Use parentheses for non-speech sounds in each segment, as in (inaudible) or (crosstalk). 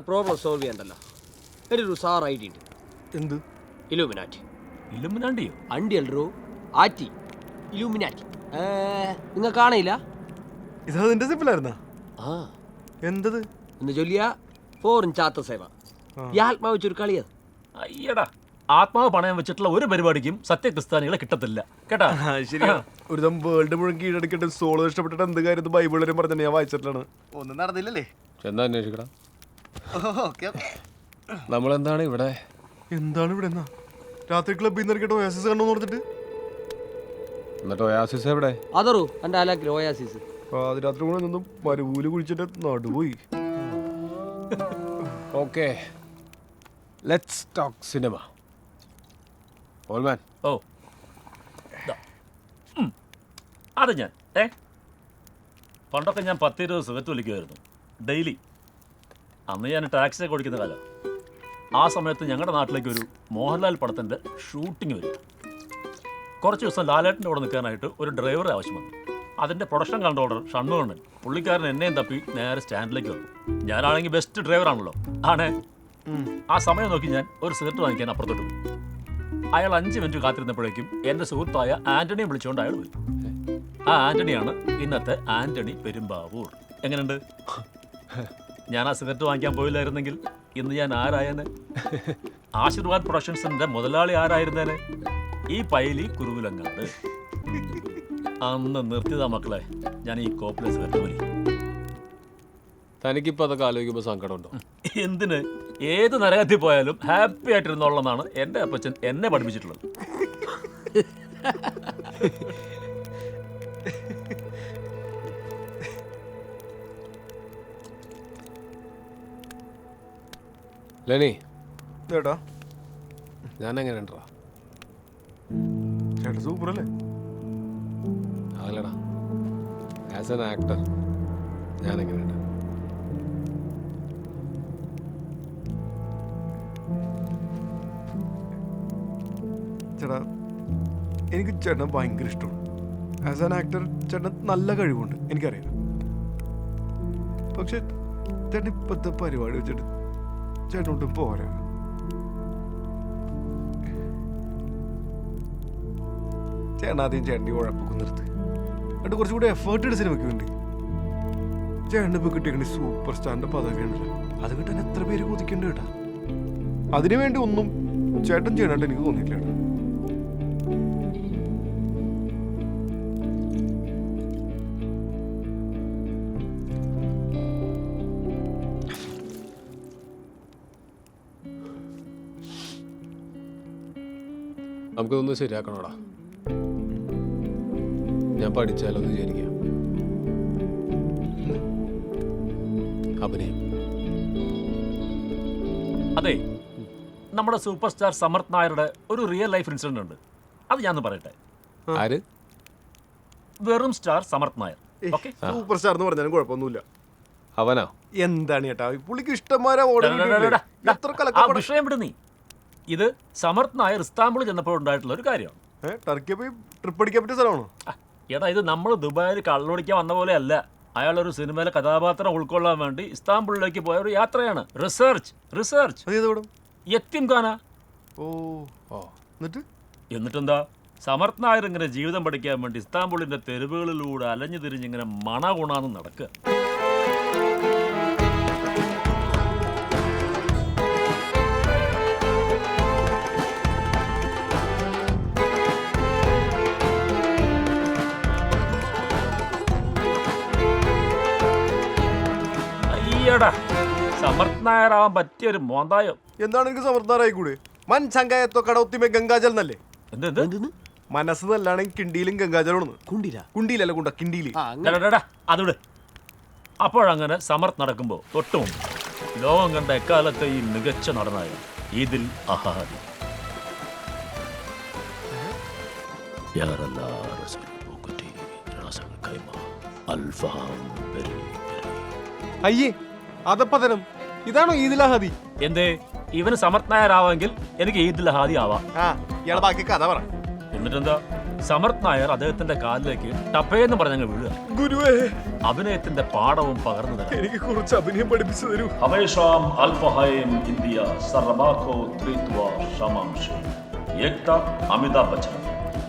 Problem solve ചെയ്യണ്ടല്ലോ. എന്റെ ഒരു sir idea ഉണ്ട്. എന്ത്? ഇലൂമിനാറ്റി ഇലുമിനാണ്ടിയോ അണ്ടി അല്ലറോ ആറ്റി. ഇലൂമിനാറ്റി നിങ്ങൾ കാണയില്ല? ഇത് അതിന്റെ സിമ്പിളായിരുന്നാ ആ. എന്തത്? എന്ന് ചൊല്ലിയ. ഫോറിൻ ചാത്ത സേവ. ഈ ആത്മാവ് വെച്ചൊരു കളിയത് അയ്യടാ. ആത്മാവ് പണയം വെച്ചിട്ടുള്ള ഒരു പരിപാടിക്കും സത്യക്രിസ്ത്യാനികളെ കിട്ടത്തില്ല. കേട്ടാ? ശരിയാ. ഒരു ദം വേൾഡ് മുഴുവൻ കീഴടക്കിട്ട് സോളോ ഇഷ്ടപ്പെട്ടിട്ട് എന്ത് കാര്യം ബൈബിളിലും പറഞ്ഞു ഞാൻ വായിച്ചിട്ടാണ് ഒന്നും നടന്നില്ലല്ലേ? ചെന്നാ അന്വേഷിക്കണം. നമ്മളെന്താണ് ഇവിടെ? എന്താണ് ഇവിടെ എന്നാ? രാത്രി ക്ലബ്ബിൽ നിന്ന് ഇറക്കിയിട്ട് ഒയാസിസ് കണ്ടു പറഞ്ഞിട്ട് എന്നിട്ട് ഒയാസിസ് എവിടെ? അതറു എന്റെ അലാക്കിൽ ഒയാസിസ് പാതിരാത്രി കൂടെ നിന്നും മരുഭൂൽ കുഴിച്ചിട്ട് നടുപോയി. ഓക്കെ. ലെറ്റ്സ് ടോക്ക് സിനിമ ഓൾമാൻ ഓ. അത് ഞാൻ. ഏ? പണ്ടൊക്കെ ഞാൻ പത്തിരുപത് സുഖത്ത് വിളിക്കുമായിരുന്നു. ഡെയിലി. അന്ന് ഞാൻ ടാക്സി ഒക്കെ ഓടിക്കുന്ന കാലം. ആ സമയത്ത് ഞങ്ങളുടെ നാട്ടിലേക്ക് ഒരു മോഹൻലാൽ പടത്തിന്റെ ഷൂട്ടിംഗ് വരും കുറച്ച് ദിവസം ലാലേട്ടന്റെ കൂടെ നിൽക്കാനായിട്ട് ഒരു ഡ്രൈവറെ ആവശ്യം വന്നു. അതിന്റെ പ്രൊഡക്ഷൻ കൺട്രോളർ ഷൺമുഖണ്ണൻ പുള്ളിക്കാരൻ എന്നെയും തപ്പി നേരെ സ്റ്റാൻഡിലേക്ക് വന്നു. ഞാനാണെങ്കിൽ ബെസ്റ്റ് ഡ്രൈവറാണല്ലോ. ആണേ? ആ സമയം നോക്കി ഞാൻ ഒരു സിഗരറ്റ് വാങ്ങിക്കാൻ അപ്പുറത്തോട്ട് പോയി. അയാൾ അഞ്ച് മിനിറ്റ് കാത്തിരുന്നപ്പോഴേക്കും എന്റെ സുഹൃത്തായ ആന്റണിയെ വിളിച്ചുകൊണ്ട് അയാൾ പോയി ആ ആന്റണിയാണ് ഇന്നത്തെ ആന്റണി പെരുമ്പാവൂർ. എങ്ങനെയുണ്ട്? ഞാൻ ആ സിഗരറ്റ് വാങ്ങിക്കാൻ പോയില്ലായിരുന്നെങ്കിൽ ഇന്ന് ഞാൻ ആരായനെ? ആശീർവാദ് പ്രൊഡക്ഷൻസിന്റെ മുതലാളി ആരായിരുന്നേനെ? ഈ പൈലി കുറുവിലങ്ങാട് അന്ന് നിർത്തിയതാ മക്കളെ ഞാൻ ഈ കോപ്പിലെ സിഗരറ്റ് വലി തനിക്കിപ്പോൾ അതൊക്കെ ആലോചിക്കുമ്പോൾ സങ്കടമുണ്ടോ? എന്തിന്? ഏത് നരകത്തിൽ പോയാലും ഹാപ്പി ആയിട്ടിരുന്നോളെന്നാണ് എന്റെ അപ്പച്ചൻ എന്നെ പഠിപ്പിച്ചിട്ടുള്ളത്. ലെനി. ചേട്ടാ ഞാൻ എങ്ങനെ ഉണ്ടാ ചേട്ടാ സൂപ്പർ അല്ലേ അതല്ലടാ. ആസ് എൻ ആക്ടർ ഞാൻ എങ്ങനെയുണ്ട് ചേട്ടാ എനിക്ക് ചേട്ടൻ ഭയങ്കര ഇഷ്ടമാണ്. ആസ് ആൻ ആക്ടർ ചേട്ടൻ നല്ല കഴിവുണ്ട് എനിക്കറിയാം. പക്ഷെ ചേട്ടൻ ഇപ്പോഴത്തെ പരിപാടി വെച്ചിട്ട് ചേട്ടൻ ഒട്ടും പോരാ. ചേട്ടൻ ആദ്യം ചേട്ടന്റെ ഉഴപ്പൊക്കെ നിർത്ത്. എന്നിട്ട് കുറച്ചുകൂടി എഫേർട്ട് എടുത്ത് സിനിമയ്ക്ക് വേണ്ടി. ചേട്ടൻ ഇപ്പോൾ കിട്ടിയ സൂപ്പർ സ്റ്റാറിന്റെ പദവിയാണല്ലോ. അത് കിട്ടാൻ എത്ര പേര് കൊതിക്കണ്ട് കേട്ടാ. അതിനു വേണ്ടി ഒന്നും ചേട്ടൻ ചെയ്യണമായിട്ട് എനിക്ക് തോന്നിയില്ല നമുക്കിതൊന്ന് ശരിയാക്കണോടാ. ഞാൻ പഠിച്ചാലൊന്ന് വിചാരിക്കാം. അഭിനയം. അതെ നമ്മുടെ സൂപ്പർ സ്റ്റാർ സമർത്ത് നായരുടെ ഒരു റിയൽ ലൈഫ് ഇൻസിഡന്റ് ഉണ്ട്. അത് ഞാൻ പറയട്ടെ? ആര്? വെറും star Samarth Nair. Okay super star എന്ന് പറഞ്ഞാലും കുഴപ്പമൊന്നുമില്ല. അവനാ? എന്താണ് ചേട്ടാ? പുള്ളിക്ക് ഇഷ്ടം വിഷയം വിടുന്നേ നീ. ഇത് സമർത്ഥനായ ഇസ്താംബുൾ ചെന്നപ്പോൾ ഉണ്ടായിട്ടുള്ള ഒരു കാര്യമാണ് ടർക്കിയെ പോയി ട്രിപ്പ് അടിക്കാൻ പറ്റിയ സ്ഥലമാണോ? എടാ ഇത് നമ്മൾ ദുബായിൽ കള്ളൊടിക്കാൻ വന്ന പോലെ അല്ല. അയാൾ ഒരു സിനിമയിലെ കഥാപാത്രം ഉൾക്കൊള്ളാൻ വേണ്ടി ഇസ്താംബുളിലേക്ക് പോയ ഒരു യാത്രയാണ്. റിസർച്ച് റിസർച്ച് യത്തിം ഖാന. ഓ എന്നിട്ട്? എന്നിട്ടെന്താ? സമർത്ഥ് നായർ ഇങ്ങനെ ജീവിതം പഠിക്കാൻ വേണ്ടി ഇസ്താംബുളിന്റെ തെരുവുകളിലൂടെ അലഞ്ഞു തിരിഞ്ഞിങ്ങനെ മണ ഗുണാന്ന് നടക്കുക. നായരാവാൻ പറ്റിയ ഒരു മോന്തായോ. എന്താണ് എനിക്ക് സമർത്ഥാറായി കൂടെ മൻ ചങ്കായത്തോ കടൗത്തിമേ ഗംഗാജൽ എന്നല്ലേ? എന്ത് മനസ്സ് നല്ലാണെങ്കിൽ കിണ്ടിയിലും ഗംഗാജലാണ്. കുണ്ടില? കുണ്ടിയിലല്ല കുണ്ട കിണ്ടിയിൽ. അതോട് അപ്പോഴങ്ങനെ സമർത്ഥ് നടക്കുമ്പോൾ തൊട്ടും ലോകം കണ്ട എക്കാലത്തെ ഈ മികച്ച നടനായ ഇതിൽ അഹാദി. അയ്യേ അതപ്പതനം. ഇതാണോ ഈദിലഹദി? എന്തേ? ഇവന് സമർത്ഥ് നായരാവാമെങ്കിൽ എനിക്ക് ഈദ് ലഹാദി ആവാം. ആ ഇയാളെ ബാക്കി കഥ പറ. എന്നിട്ടെന്താ? സമർത്ഥ് നായർ അദ്ദേഹത്തിന്റെ കാലിലേക്ക് ടപ്പേന്ന് പറഞ്ഞങ്ങ് വീഴുക. ഗുരുവേ. അഭിനയത്തിന്റെ പാഠവും പകർന്നു തരാം. എനിക്ക് കുറച്ച് അഭിനയം പഠിപ്പിച്ചു തരൂ. ഹവേഷാം അൽഫഹൈം ഇന്ത്യ സർബാഖോ ത്രിത്വ ശമാംശ ഏക്ത അമിതാഭ് ബച്ചൻ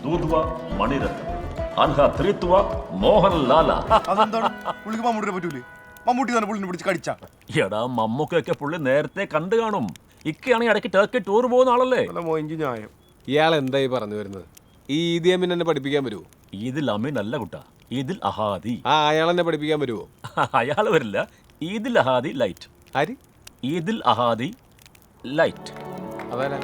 ദൂധ്വ മണിരത്നം. അൻഹ ത്രിത്വ മോഹൻ ലാല അതെന്താണ് മമ്മൂട്ടിനെ പറ്റൂലേ? മമ്മൂട്ടി തന്നെ പുള്ളിനെ പിടിച്ച് കടിച്ച. എടാ മമ്മൂക്കൊക്കെ പുള്ളി നേരത്തെ കണ്ടു കാണും. ഇക്കയാണെങ്കിൽ ഇടയ്ക്ക് ടർക്കി ടൂർ പോകുന്ന ആളല്ലേ? അല്ല മോയിഞ്ചി ന്യായം ഇയാൾ എന്തായി പറഞ്ഞു വരുന്നത്? ഈ ഈദി അമീൻ എന്നെ പഠിപ്പിക്കാൻ വരുമോ ഈദിൽ അമീൻ അല്ല കുട്ട. ഈദിൽ അഹാദി. ആ അയാൾ എന്നെ പഠിപ്പിക്കാൻ വരുമോ (laughs) അയാൾ വരില്ല. ഈദിൽ അഹാദി ലൈറ്റ്. ആര്? ഈദിൽ അഹാദി ലൈറ്റ്. അതാരാ?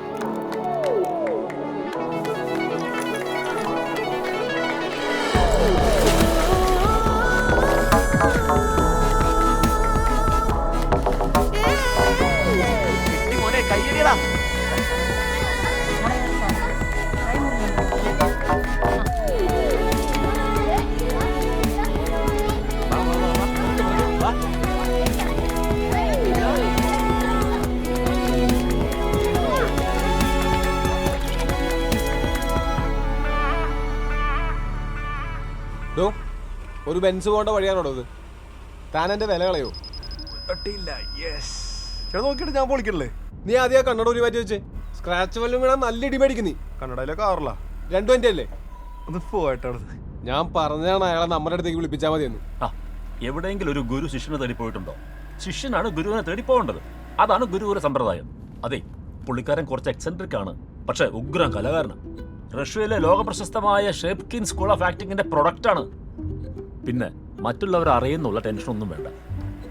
ഒരു ബെൻസ് പോകേണ്ട വഴിയാണോ ഇത്? താൻ എന്റെ വില കളയോ? നോക്കിട്ട് യെസ് ചേട്ടാ നോക്കിയിട്ട് ഞാൻ പൊളിക്കണല്ലേ? നീ ആദ്യം ആ കണ്ണട ഒരു മാറ്റി വെച്ചേ. സ്ക്രാച്ച് വല്ലതും വേണം നല്ല ഇടി മേടിക്കും നീ. കന്നഡയിലെ കാറിലാ. രണ്ടു എന്റെ അല്ലേ? ഒന്ന് പോയിട്ടാണ് ഞാൻ പറഞ്ഞാണ് അയാളെ നമ്മുടെ അടുത്തേക്ക് വിളിപ്പിച്ചാൽ മതി എന്ന് ആ എവിടെയെങ്കിലും ഒരു ഗുരു ശിഷ്യനെ തേടി പോയിട്ടുണ്ടോ? ശിഷ്യനാണ് ഗുരുവിനെ തേടി പോകേണ്ടത്. അതാണ് ഗുരുവിന്റെ സമ്പ്രദായം. അതെ പുള്ളിക്കാരൻ കുറച്ച് എക്സെൻട്രിക് ആണ് പക്ഷെ ഉഗ്രം കലാകാരനാണ് റഷ്യയിലെ ലോകപ്രശസ്തമായ ഷേപ്കിൻ സ്കൂൾ ഓഫ് ആക്ടിങ്ങിന്റെ പ്രൊഡക്റ്റ് ആണ്. പിന്നെ മറ്റുള്ളവർ അറിയുന്നുള്ള ടെൻഷനൊന്നും വേണ്ട.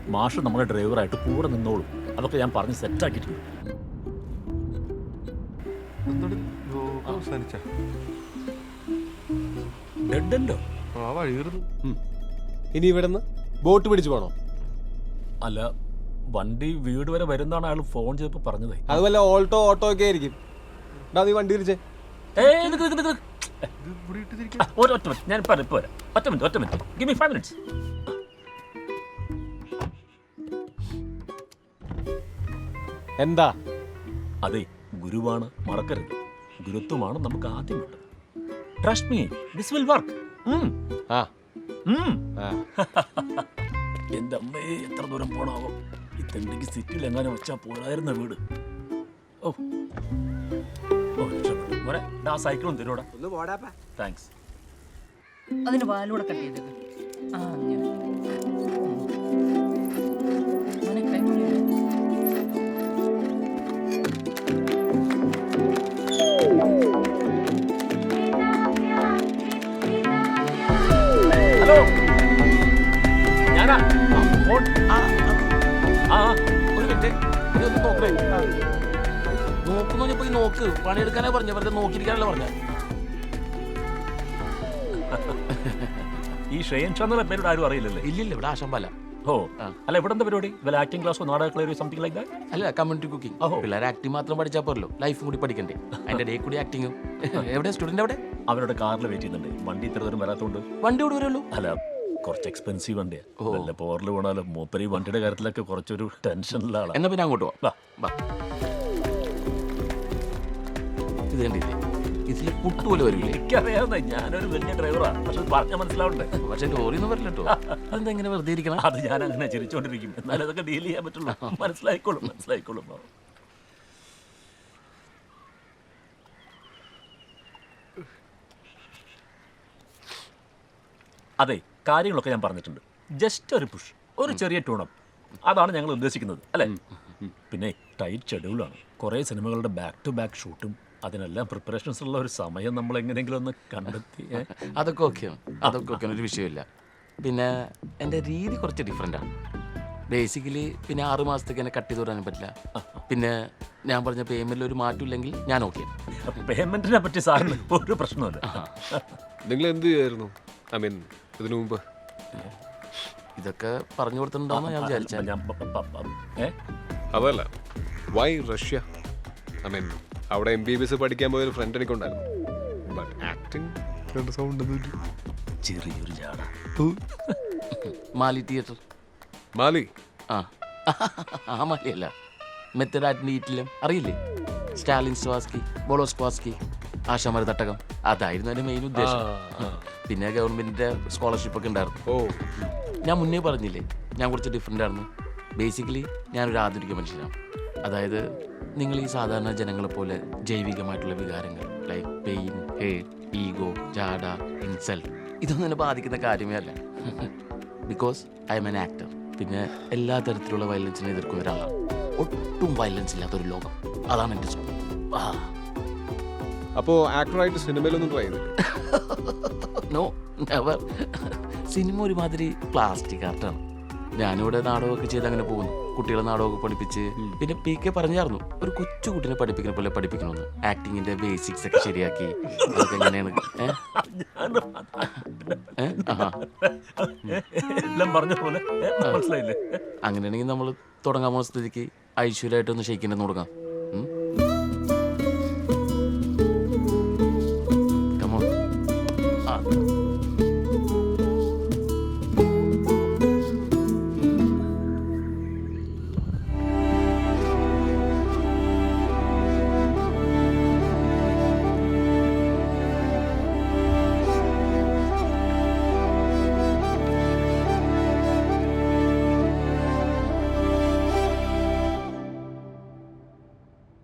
മാഷ് നമ്മുടെ ഡ്രൈവറായിട്ട് കൂടെ നിന്നോളും. അതൊക്കെ ഞാൻ പറഞ്ഞ് സെറ്റാക്കിയിട്ടുണ്ട്. ഡെഡല്ലോ ആ. വഴി കയറുന്നു ഇനി ഇവിടുന്ന് ബോട്ട് പിടിച്ചു പോണോ? അല്ല വണ്ടി വീട് വരെ വരുന്നാണ് അയാൾ ഫോൺ ചെയ്തപ്പോ പറഞ്ഞത്. അത് വല്ല ഓൾട്ടോ ഓട്ടോ ഒക്കെ ആയിരിക്കും നീ വണ്ടി തിരിച്ചേ ഏയ് ഒരു ഒറ്റ മിനിറ്റ്. ഞാൻ ഇപ്പം ഇപ്പം വരാം ഒറ്റ മിനിറ്റ് ഒറ്റ minute. Give me five minutes എന്താ? അതെ ഗുരുവാണ്. മറക്കരുത്. ഗുരുത്വമാണ് നമുക്ക് ആദ്യം വേണ്ടത് trust me this will work ആ. ആ. (laughs) എന്റെ അമ്മേ എത്ര ദൂരം പോണാവോ? ഇത്തണ്ടെങ്കിൽ സിറ്റിയിൽ എങ്ങാനും വെച്ചാൽ പോരായിരുന്ന വീട്. ഓ. ഓ രക്ഷപ്പെട്ടു മോനെ സൈക്കിളും തരൂടാ താങ്ക്സ് അതിന് വാലൂടെ കട്ട് ചെയ്തേക്ക് ആ അങ്ങനെ മോനെ കൈ മുറിയോ? ഹലോ ഞാനാ? ആ, ഫോൺ. ആ ആ, ഒരു മിനിറ്റ്. ഇതൊന്ന് നോക്കണേ നോക്കുന്നു പോയി നോക്ക്. പണിയെടുക്കാനേ പറഞ്ഞ. വെറുതെ നോക്കിയിരിക്കാനല്ല പറഞ്ഞ. ഈ ഷാ എന്നുള്ള പേരോട് ആരും അറിയില്ലല്ലേ? ഇല്ലില്ല ഇവിടെ ആശംബല ഓ. അല്ല ഇവിടെ എന്താ പരിപാടി? വല്ല ആക്ടിംഗ് ക്ലാസ് നാടക ക്ലാസ് സംതിങ് ലൈക്ക് ദാറ്റ് അല്ല കമ്മ്യൂണിറ്റി കുക്കിംഗ് ഓഹോ. പിള്ളേർ ആക്ടിംഗ് മാത്രം പഠിച്ചാൽ പോരല്ലോ. ലൈഫും കൂടി പഠിക്കണ്ടേ. അതിന്റെ ഡേ കൂടി ആക്ടിങ്ങും എവിടെ? സ്റ്റുഡന്റ് എവിടെ? അവരുടെ കാറിൽ വെയിറ്റ് ചെയ്യുന്നുണ്ട്. വണ്ടി ഇത്ര ദൂരം വരാത്തോണ്ട്. വണ്ടി ഇവിടെ വരുള്ളൂ? അല്ല കുറച്ച് എക്സ്പെൻസീവ് വണ്ടിയാ. വല്ല പോറിൽ വീണാലും മൂപ്പര് വണ്ടിയുടെ കാര്യത്തിലൊക്കെ കുറച്ചൊരു ടെൻഷനിലാണ് എന്നാ പിന്നെ അങ്ങോട്ട് വാ. ഇത് കണ്ടില്ലേ? ഇതിൽ പുട്ട് പോലെ വരില്ലേ എനിക്കറിയാവുന്ന ഞാനൊരു വലിയ ഡ്രൈവറാ പക്ഷെ പറഞ്ഞാൽ മനസ്സിലാവണ്ടേ? പക്ഷെ ലോറിന്ന് വരില്ല കേട്ടോ. അതെന്താ ഇങ്ങനെ വെറുതെ ഇരിക്കണം? അത് ഞാൻ അങ്ങനെ ചിരിച്ചോണ്ടിരിക്കും. എന്നാലും അതൊക്കെ ഡീൽ ചെയ്യാൻ പറ്റുള്ളൂ. മനസ്സിലായിക്കോളും മനസ്സിലായിക്കോളും. അതെ കാര്യങ്ങളൊക്കെ ഞാൻ പറഞ്ഞിട്ടുണ്ട്. ജസ്റ്റ് ഒരു പുഷ് ഒരു ചെറിയ ട്യൂണപ്പ് അതാണ് ഞങ്ങൾ ഉദ്ദേശിക്കുന്നത് അല്ലേ? പിന്നെ ടൈറ്റ് ഷെഡ്യൂളാണ് കുറേ സിനിമകളുടെ ബാക്ക് ടു ബാക്ക് ഷൂട്ടും അതിനെല്ലാം പ്രിപ്പറേഷൻസ് ഉള്ള ഒരു സമയം നമ്മൾ എങ്ങനെയെങ്കിലും ഒന്ന് കണ്ടെത്തി? (laughs) അതൊക്കെ ഓക്കെയാണ് അതൊക്കെ ഓക്കെയാണ് ഒരു വിഷയമില്ല. പിന്നെ എന്റെ രീതി കുറച്ച് ഡിഫറെന്റാണ് ബേസിക്കലി പിന്നെ ആറ് മാസത്തേക്ക് എന്നെ കട്ട് ചെയ്ത് വിടാനും പറ്റില്ല. പിന്നെ ഞാൻ പറഞ്ഞ പേയ്മെന്റിൽ ഒരു മാറ്റമില്ലെങ്കിൽ ഞാൻ ഓക്കെ പേയ്മെന്റിനെ പറ്റി സാറിന് ഒരു പ്രശ്നമില്ല നിങ്ങൾ എന്ത് ചെയ്യായിരുന്നു? ഐ മീൻ ഇതിനു മുമ്പ്. ഇതൊക്കെ പറഞ്ഞു കൊടുത്തിട്ടുണ്ടാവുന്ന ഞാൻ വിചാരിച്ചു? അതല്ല. വൈ റഷ്യ ഐ മീൻ അവിടെ എം ബി ബി എസ് പഠിക്കാൻ പോയ ഒരു ഫ്രണ്ട് എനിക്കുണ്ടായിരുന്നു ബട്ട് ആക്ടിങ് രണ്ട് സൗണ്ട് ചെറിയൊരു ജാട. മാലി തിയേറ്റർ മാലി? ആ. ആ മാലിയല്ല. മെത്തഡാറ്റിന്റെ ഈറ്റിലും അറിയില്ലേ? സ്റ്റാലിൻ സ്വാസ്കി ബോളോ സ്വാസ്കി ആശാമാർ തട്ടകം. അതായിരുന്നു എന്റെ മെയിൻ ഉദ്ദേശം. പിന്നെ ഗവൺമെന്റിന്റെ സ്കോളർഷിപ്പ് ഒക്കെ ഉണ്ടായിരുന്നു. ഓ. ഞാൻ മുന്നേ പറഞ്ഞില്ലേ? ഞാൻ കുറച്ച് ഡിഫറെന്റ് ആയിരുന്നു. ബേസിക്കലി ഞാനൊരു ആധുനിക മനുഷ്യനാണ്. അതായത് നിങ്ങൾ ഈ സാധാരണ ജനങ്ങളെ പോലെ ജൈവികമായിട്ടുള്ള വികാരങ്ങൾ ലൈക്ക് പെയിൻ ഹേറ്റ് ഈഗോ ജാഡ ഇൻസൾട്ട് ഇതൊന്നും എന്നെ ബാധിക്കുന്ന കാര്യമേ അല്ല. Because I M an actor പിന്നെ എല്ലാ തരത്തിലുള്ള വയലൻസിനെ എതിർക്കുന്ന ഒരാളാണ്. ഒട്ടും വയലൻസ് ഇല്ലാത്തൊരു ലോകം. അതാണ് എന്റെ സ്വപ്നം. അപ്പോൾ ആക്ടറായിട്ട് സിനിമയിലൊന്നും ട്രൈ ചെയ്തില്ല നോ നെവർ സിനിമ ഒരുമാതിരി പ്ലാസ്റ്റിക് ആർട്ടാണ് ഞാനിവിടെ നാടകമൊക്കെ ചെയ്ത് അങ്ങനെ പോകുന്നു. കുട്ടികളെ നാടകമൊക്കെ പഠിപ്പിച്ച്. പിന്നെ പി കെ പറഞ്ഞായിരുന്നു ഒരു കൊച്ചു കുട്ടിനെ പഠിപ്പിക്കുന്ന പോലെ പഠിപ്പിക്കണമെന്ന് ആക്ടിങ്ങിന്റെ ബേസിക്സ് ഒക്കെ ശരിയാക്കി. അതൊക്കെ എങ്ങനെയാണ്. എല്ലാം പറഞ്ഞ പോലെ. മനസ്സിലായില്ലേ? അങ്ങനെയാണെങ്കിൽ നമ്മൾ തുടങ്ങാൻ പോകുന്ന സ്ഥിതിക്ക് ഐശ്വര്യമായിട്ടൊന്ന് ഷെയ്ക്കിന്റെ തുടങ്ങാം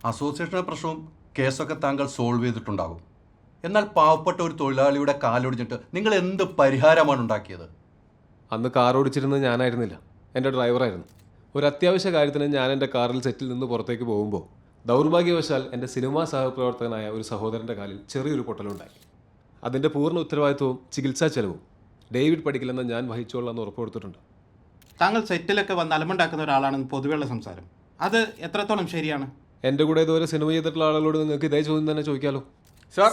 അസോസിയേഷന്റെ പ്രശ്നവും കേസൊക്കെ താങ്കൾ സോൾവ് ചെയ്തിട്ടുണ്ടാകും. എന്നാൽ പാവപ്പെട്ട ഒരു തൊഴിലാളിയുടെ കാലൊടിഞ്ഞിട്ട് നിങ്ങൾ എന്ത് പരിഹാരമാണ് ഉണ്ടാക്കിയത്? അന്ന് കാർ ഓടിച്ചിരുന്നത് ഞാനായിരുന്നില്ല. എന്റെ ഡ്രൈവറായിരുന്നു. ഒരു അത്യാവശ്യ കാര്യത്തിന് ഞാൻ എന്റെ കാറിൽ സെറ്റിൽ നിന്ന് പുറത്തേക്ക് പോകുമ്പോൾ ദൗർഭാഗ്യവശാൽ എന്റെ സിനിമാ സഹപ്രവർത്തകനായ ഒരു സഹോദരന്റെ കാലിൽ ചെറിയൊരു പൊട്ടലുണ്ടായി. അതിന്റെ പൂർണ ഉത്തരവാദിത്വവും ചികിത്സാ ചെലവും ഡേവിഡ് പഠിക്കില്ലെന്ന് ഞാൻ വഹിച്ചോളാം എന്ന് ഉറപ്പ് കൊടുത്തിട്ടുണ്ട് താങ്കൾ സെറ്റിലൊക്കെ വന്ന് അലമുണ്ടാക്കുന്ന ഒരാളാണെന്ന് പൊതുവെയുള്ള സംസാരം. അത് എത്രത്തോളം ശരിയാണ്? എന്റെ കൂടെ ഇതുവരെ സിനിമ ചെയ്തിട്ടുള്ള ആളുകളോട് നിങ്ങൾക്ക് ഇതേ ചോദ്യം തന്നെ ചോദിക്കാലോ? സർ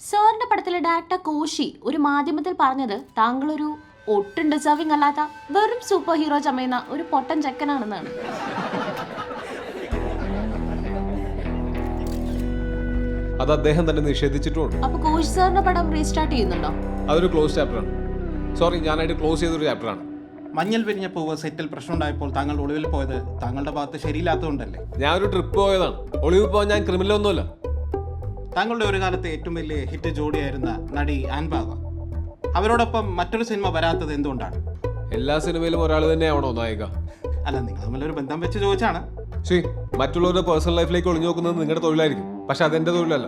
സാറിന്റെ പടത്തിലെ ഡയറക്ടർ കോശി ഒരു മാധ്യമത്തിൽ പറഞ്ഞത് താങ്കൾ ഒരു ഒട്ടും ഡിസേർവിംഗ് അല്ലാത്ത വെറും സൂപ്പർ ഹീറോ ചമയുന്ന ഒരു പൊട്ടൻ ചെക്കനാണെന്നാണ്. അത് അദ്ദേഹം തന്നെ നിഷേധിച്ചിട്ടുണ്ട്. അപ്പൊ കോശി സാറിന്റെ പടം റീസ്റ്റാർട്ട് ചെയ്യുന്നുണ്ടോ? അതൊരു ക്ലോസ് ചാപ്റ്റർ ആണ്. സോറി ഞാനായിട്ട് ക്ലോസ് ചെയ്തൊരു ചാപ്റ്ററാണ് മഞ്ഞൾ വിരിഞ്ഞ പൂവ് സെറ്റിൽ പ്രശ്നമുണ്ടായപ്പോൾ താങ്കൾ ഒളിവിൽ പോയത് താങ്കളുടെ ഭാഗത്ത് ശരിയില്ലാത്തതുകൊണ്ടല്ലേ? ഞാൻ ഒരു ട്രിപ്പ് പോയതാണ്. ഒളിവിൽ പോകാൻ ഞാൻ ക്രിമിനലൊന്നുമല്ല. താങ്കളുടെ ഒരു കാലത്തെ ഏറ്റവും വലിയ ഹിറ്റ് ജോഡിയായിരുന്ന നടി ആൻബാവ അവരോടൊപ്പം മറ്റൊരു സിനിമ വരാത്തത് എന്തുകൊണ്ടാണ്? എല്ലാ സിനിമയിലും ഒരാൾ തന്നെയാണോ നായിക. അല്ല നിങ്ങൾ തമ്മിലൊരു ബന്ധം വെച്ച് ചോദിച്ചാണ്. ശരി മറ്റുള്ളവരുടെ പേഴ്സണൽ ലൈഫിലേക്ക് ഒളിഞ്ഞു നോക്കുന്നത് നിങ്ങളുടെ തൊഴിലായിരിക്കും. പക്ഷെ അതെന്റെ തൊഴിലല്ല.